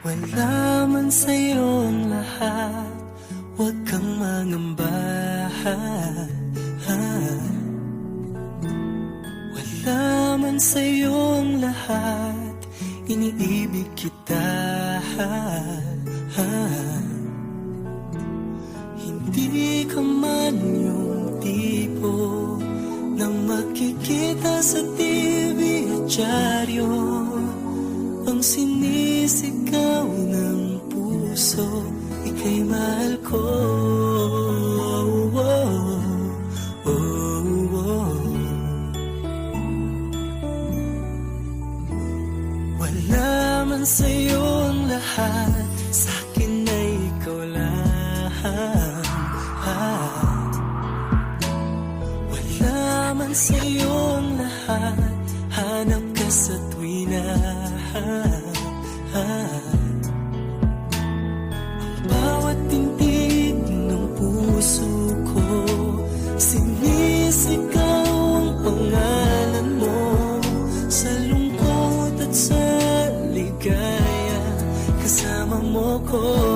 Wala man sa'yo ang lahat Huwag kang mangamba Wala man sa'yo ang lahat Iniibig kita. Hindi ka man yung tipo Na makikita sa TV at dyaryo. Ang sinisigaw ng puso Ika'y mahal ko oh, oh. Wala man sa'yo ang lahat Sa akin ay ikaw lang Wala man sa'yo ang lahat Hanap ka sa tuwina cold.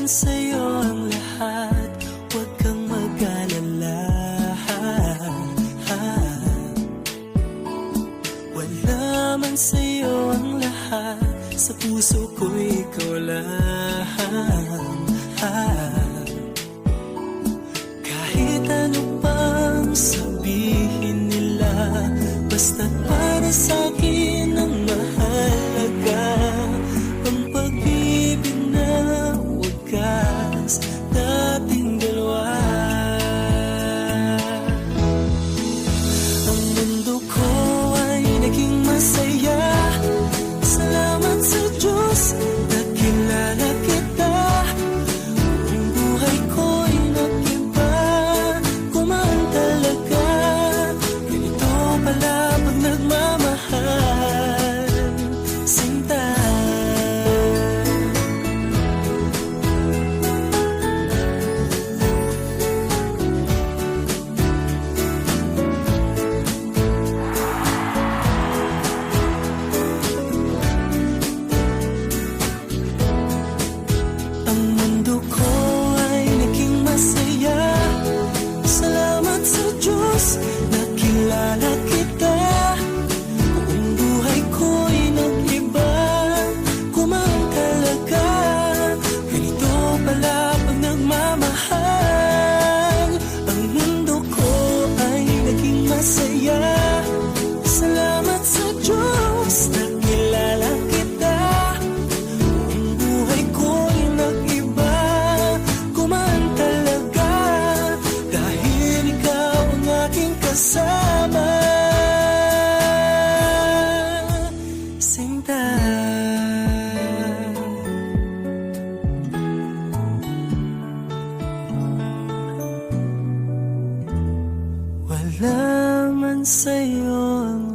Wala man sa'yo ang lahat. Huwag kang mag-alala. Wala man sa'yo ang lahat. Sa puso ko ikaw lang. Kahit ano pang sabihin nila Basta't para sa'kin sa'yo ang